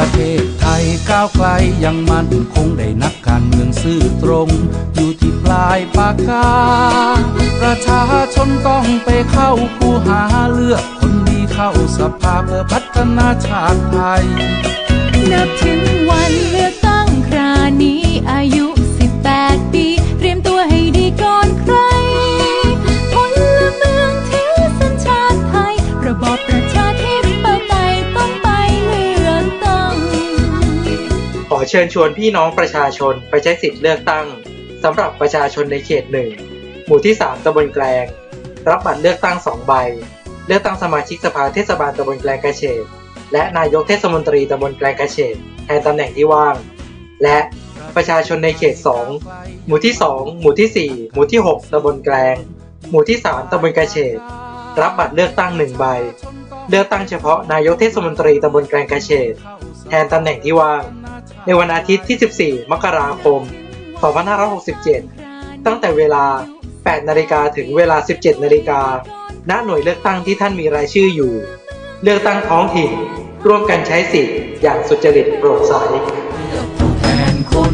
ประเทศไทยก้าวไกลยังมั่นคงได้นักการเมืองซื่อตรง อยู่ที่ปลายปากกา ประชาชนต้องไปเข้าคูหาเลือกคนดีเข้าสภาเพื่อพัฒนาชาติไทย อเชิญชวนพี่น้องประชาชนไปใช้สิทธิ์เลือกตั้งสำหรับประชาชนในเขตหนึ่งหมู่ที่ 3ตำบลแกลง รับบัตรเลือกตั้ง 2 ใบ เลือกตั้งสมาชิกสภาเทศบาลตำบลแกลงกระเฉดและนายกเทศมนตรีตำบลแกลงกระเฉดแทนตำแหน่งที่ว่าง และประชาชนในเขต 2 หมู่ที่ 2 หมู่ที่ 4 หมู่ที่ 6ตำบลแกลง หมู่ที่ 3ตำบลกระเฉดรับบัตรเลือกตั้ง1ใบ เลือกตั้งเฉพาะนายกเทศมนตรีตำบลแกลงกระเฉดแทนตำแหน่งที่ว่าง ในวันอาทิตย์ที่ 14 มกราคม 2567 ตั้งแต่เวลา 8 นาฬิกาถึงเวลา 17 นาฬิกา ณ หน่วยเลือกตั้งที่ท่านมีรายชื่ออยู่ เลือกตั้งท้องถิ่น ร่วมกันใช้สิทธิ์อย่างสุจริตโปร่งใสแทนคน